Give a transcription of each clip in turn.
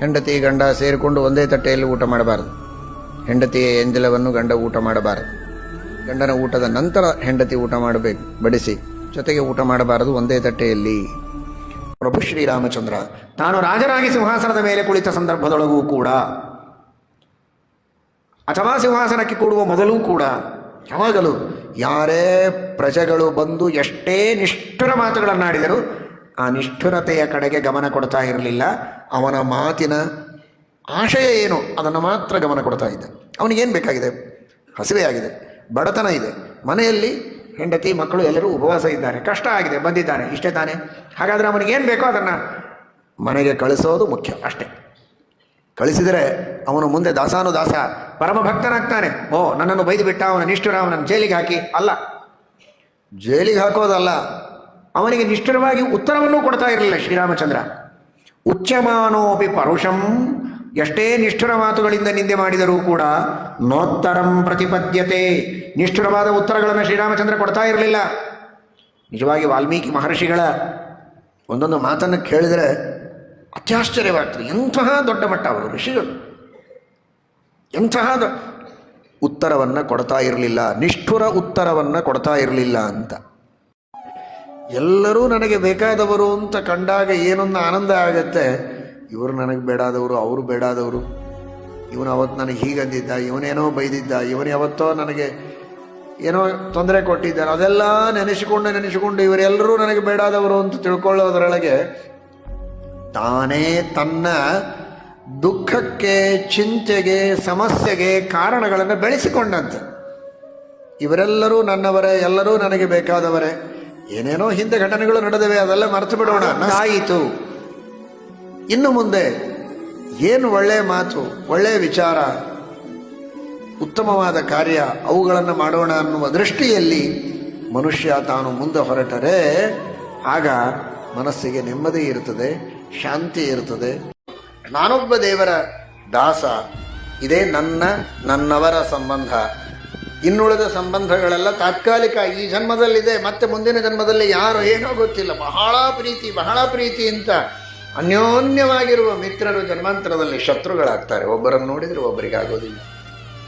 ಹೆಂಡತಿ ಗಂಡ ಸೇರಿಕೊಂಡು ಒಂದೇ ತಟ್ಟೆಯಲ್ಲಿ ಊಟ ಮಾಡಬಾರದು. ಹೆಂಡತಿಯ ಎಂಜಲವನ್ನು ಗಂಡ ಊಟ ಮಾಡಬಾರದು. ಗಂಡನ ಊಟದ ನಂತರ ಹೆಂಡತಿ ಊಟ ಮಾಡಬೇಕು. ಬಡಿಸಿ. ಜೊತೆಗೆ ಊಟ ಮಾಡಬಾರದು ಒಂದೇ ತಟ್ಟೆಯಲ್ಲಿ. ಪ್ರಭು ಶ್ರೀರಾಮಚಂದ್ರ, ತಾನು ರಾಜರಾಗಿ ಸಿಂಹಾಸನದ ಮೇಲೆ ಕುಳಿತ ಸಂದರ್ಭದೊಳಗೂ ಕೂಡ, ಅಥವಾ ಸಿಂಹಾಸನಕ್ಕೆ ಕೂಡುವ ಮೊದಲೂ ಕೂಡ, ಯಾವಾಗಲೂ ಯಾರೇ ಪ್ರಜೆಗಳು ಬಂದು ಎಷ್ಟೇ ನಿಷ್ಠುರ ಮಾತುಗಳನ್ನಾಡಿದರೂ ಆ ನಿಷ್ಠುರತೆಯ ಕಡೆಗೆ ಗಮನ ಕೊಡ್ತಾ ಇರಲಿಲ್ಲ. ಅವನ ಮಾತಿನ ಆಶಯ ಏನು? ಅದನ್ನು ಮಾತ್ರ ಗಮನ ಕೊಡ್ತಾ ಇದ್ದ. ಅವನಿಗೇನು ಬೇಕಾಗಿದೆ? ಹಸಿವೆ ಆಗಿದೆ, ಬಡತನ ಇದೆ. ಮನೆಯಲ್ಲಿ ಹೆಂಡತಿ, ಮಕ್ಕಳು ಎಲ್ಲರೂ ಉಪವಾಸ ಇದ್ದಾರೆ. ಕಷ್ಟ ಆಗಿದೆ, ಬಂದಿದ್ದಾನೆ, ಇಷ್ಟೇ ತಾನೆ. ಹಾಗಾದರೆ ಅವನಿಗೇನು ಬೇಕೋ ಅದನ್ನು ಮನೆಗೆ ಕಳಿಸೋದು ಮುಖ್ಯ, ಅಷ್ಟೇ. ಕಳಿಸಿದರೆ ಅವನು ಮುಂದೆ ದಾಸಾನುದಾಸ ಪರಮ ಭಕ್ತನಾಗ್ತಾನೆ ಓ, ನನ್ನನ್ನು ಬೈದು ಬಿಟ್ಟ, ಅವನ ನಿಷ್ಠುರ, ಅವನನ್ನು ಜೈಲಿಗೆ ಹಾಕಿ. ಅಲ್ಲ. ಜೈಲಿಗೆ ಹಾಕೋದಲ್ಲ, ಅವನಿಗೆ ನಿಷ್ಠುರವಾಗಿ ಉತ್ತರವನ್ನು ಕೊಡ್ತಾ ಇರಲಿಲ್ಲ ಶ್ರೀರಾಮಚಂದ್ರ. ಉಚ್ಚಮಾನೋಪಿ ಪರುಷಂ. ಎಷ್ಟೇ ನಿಷ್ಠುರ ಮಾತುಗಳಿಂದ ನಿಂದೆ ಮಾಡಿದರೂ ಕೂಡ ನೋತ್ತರಂ ಪ್ರತಿಪದ್ಯತೆ. ನಿಷ್ಠುರವಾದ ಉತ್ತರಗಳನ್ನು ಶ್ರೀರಾಮಚಂದ್ರ ಕೊಡ್ತಾ ಇರಲಿಲ್ಲ. ನಿಜವಾಗಿ ವಾಲ್ಮೀಕಿ ಮಹರ್ಷಿಗಳ ಒಂದೊಂದು ಮಾತನ್ನು ಕೇಳಿದರೆ ಅತ್ಯಾಶ್ಚರ್ಯವಾಗ್ತದೆ. ಎಂತಹ ದೊಡ್ಡ ಮಟ್ಟ ಅವರು, ಋಷಿಗಳು. ಎಂತಹ ಉತ್ತರವನ್ನು ಕೊಡ್ತಾ ಇರಲಿಲ್ಲ, ನಿಷ್ಠುರ ಉತ್ತರವನ್ನು ಕೊಡ್ತಾ ಇರಲಿಲ್ಲ ಅಂತ. ಎಲ್ಲರೂ ನನಗೆ ಬೇಕಾದವರು ಅಂತ ಕಂಡಾಗ ಏನೊಂದು ಆನಂದ ಆಗತ್ತೆ? ಇವರು ನನಗೆ ಬೇಡಾದವರು, ಅವರು ಬೇಡಾದವರು. ಇವನು ಅವತ್ತು ನನಗೆ ಹೀಗಂದಿದ್ದ ಇವನೇನೋ ಬೈದಿದ್ದ, ಇವನು ಯಾವತ್ತೋ ನನಗೆ ಏನೋ ತೊಂದರೆ ಕೊಟ್ಟಿದ್ದಾನೆ ಅದೆಲ್ಲ ನೆನೆಸಿಕೊಂಡು ನೆನೆಸಿಕೊಂಡು ಇವರೆಲ್ಲರೂ ನನಗೆ ಬೇಡಾದವರು ಅಂತ ತಿಳ್ಕೊಳ್ಳೋದರೊಳಗೆ ತಾನೇ ತನ್ನ ದುಃಖಕ್ಕೆ, ಚಿಂತೆಗೆ, ಸಮಸ್ಯೆಗೆ ಕಾರಣಗಳನ್ನು ಬೆಳೆಸಿಕೊಂಡಂತೆ. ಇವರೆಲ್ಲರೂ ನನ್ನವರೇ, ಎಲ್ಲರೂ ನನಗೆ ಬೇಕಾದವರೇ. ಏನೇನೋ ಹಿಂದೆ ಘಟನೆಗಳು ನಡೆದಿವೆ, ಅದೆಲ್ಲ ಮರೆತು ಬಿಡೋಣ. ಆಯಿತು ಇನ್ನು ಮುಂದೆ ಏನು ಒಳ್ಳೆಯ ಮಾತು ಒಳ್ಳೆಯ ವಿಚಾರ, ಉತ್ತಮವಾದ ಕಾರ್ಯ ಅವುಗಳನ್ನು ಮಾಡೋಣ ಅನ್ನುವ ದೃಷ್ಟಿಯಲ್ಲಿ ಮನುಷ್ಯ ತಾನು ಮುಂದೆ ಹೊರಟರೆ, ಆಗ ಮನಸ್ಸಿಗೆ ನೆಮ್ಮದಿ ಇರುತ್ತದೆ, ಶಾಂತಿ ಇರುತ್ತದೆ. ನಾನೊಬ್ಬ ದೇವರ ದಾಸ, ಇದೇ ನನ್ನ ನನ್ನವರ ಸಂಬಂಧ. ಇನ್ನುಳಿದ ಸಂಬಂಧಗಳೆಲ್ಲ ತಾತ್ಕಾಲಿಕ ಈ ಜನ್ಮದಲ್ಲಿದೆ, ಮತ್ತೆ ಮುಂದಿನ ಜನ್ಮದಲ್ಲಿ ಯಾರು ಏನೋ ಗೊತ್ತಿಲ್ಲ. ಬಹಳ ಪ್ರೀತಿ ಬಹಳ ಪ್ರೀತಿ ಅಂತ ಅನ್ಯೋನ್ಯವಾಗಿರುವ ಮಿತ್ರರು ಜನ್ಮಾಂತರದಲ್ಲಿ ಶತ್ರುಗಳಾಗ್ತಾರೆ. ಒಬ್ಬರನ್ನು ನೋಡಿದರೆ ಒಬ್ಬರಿಗೆ ಆಗೋದಿಲ್ಲ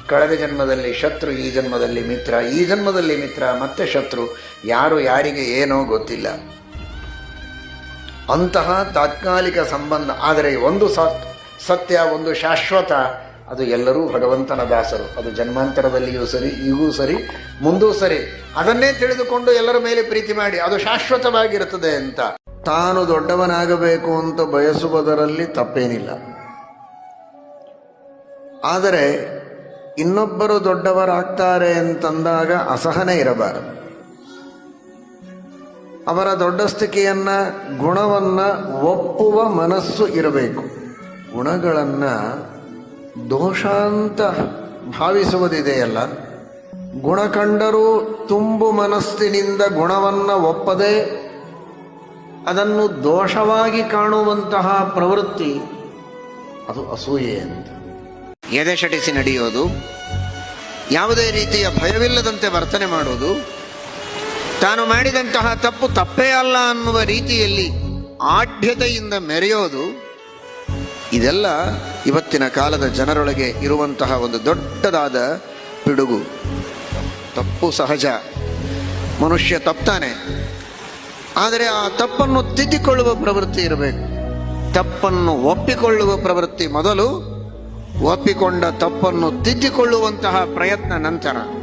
ಕಳೆದ ಜನ್ಮದಲ್ಲಿ ಶತ್ರು, ಈ ಜನ್ಮದಲ್ಲಿ ಮಿತ್ರ, ಈ ಜನ್ಮದಲ್ಲಿ ಮಿತ್ರ, ಮತ್ತೆ ಶತ್ರು, ಯಾರು ಯಾರಿಗೆ ಏನೋ ಗೊತ್ತಿಲ್ಲ. ಅಂತಹ ತಾತ್ಕಾಲಿಕ ಸಂಬಂಧ, ಆದರೆ ಒಂದು ಸತ್ ಸತ್ಯ, ಒಂದು ಶಾಶ್ವತ ಅದು ಎಲ್ಲರೂ ಭಗವಂತನ ದಾಸರು. ಅದು ಜನ್ಮಾಂತರದಲ್ಲಿಯೂ ಸರಿ, ಈಗೂ ಸರಿ, ಮುಂದೂ ಸರಿ. ಅದನ್ನೇ ತಿಳಿದುಕೊಂಡು ಎಲ್ಲರ ಮೇಲೆ ಪ್ರೀತಿ ಮಾಡಿ, ಅದು ಶಾಶ್ವತವಾಗಿರುತ್ತದೆ ಅಂತ. ತಾನು ದೊಡ್ಡವನಾಗಬೇಕು ಅಂತ ಬಯಸುವುದರಲ್ಲಿ ತಪ್ಪೇನಿಲ್ಲ. ಆದರೆ ಇನ್ನೊಬ್ಬರು ದೊಡ್ಡವರಾಗ್ತಾರೆ ಅಂತಂದಾಗ ಅಸಹನೆ ಇರಬಾರದು. ಅವರ ದೊಡ್ಡಸ್ತಿಕೆಯನ್ನ ಗುಣವನ್ನ ಒಪ್ಪುವ ಮನಸ್ಸು ಇರಬೇಕು. ಗುಣಗಳನ್ನ ದೋಷ ಅಂತ ಭಾವಿಸುವುದಿದೆಯಲ್ಲ. ಗುಣ ಕಂಡರೂ ತುಂಬು ಮನಸ್ಸಿನಿಂದ ಗುಣವನ್ನ ಒಪ್ಪದೆ ಅದನ್ನು ದೋಷವಾಗಿ ಕಾಣುವಂತಹ ಪ್ರವೃತ್ತಿ ಅದು ಅಸೂಯೆ ಅಂತ. ಎದೆಶಟಿಸಿ ನಡೆಯೋದು, ಯಾವುದೇ ರೀತಿಯ ಭಯವಿಲ್ಲದಂತೆ ವರ್ತನೆ ಮಾಡುವುದು, ತಾನು ಮಾಡಿದಂತಹ ತಪ್ಪು ತಪ್ಪೇ ಅಲ್ಲ ಅನ್ನುವ ರೀತಿಯಲ್ಲಿ ಆಢ್ಯತೆಯಿಂದ ಮೆರೆಯೋದು ಇದೆಲ್ಲ ಇವತ್ತಿನ ಕಾಲದ ಜನರೊಳಗೆ ಇರುವಂತಹ ಒಂದು ದೊಡ್ಡದಾದ ಪಿಡುಗು. ತಪ್ಪು ಸಹಜ. ಮನುಷ್ಯ ತಪ್ತಾನೆ. ಆದರೆ ಆ ತಪ್ಪನ್ನು ತಿದ್ದಿಕೊಳ್ಳುವ ಪ್ರವೃತ್ತಿ ಇರಬೇಕು. ತಪ್ಪನ್ನು ಒಪ್ಪಿಕೊಳ್ಳುವ ಪ್ರವೃತ್ತಿ ಮೊದಲು ಒಪ್ಪಿಕೊಂಡ ತಪ್ಪನ್ನು ತಿದ್ದಿಕೊಳ್ಳುವಂತಹ ಪ್ರಯತ್ನ ನಂತರ.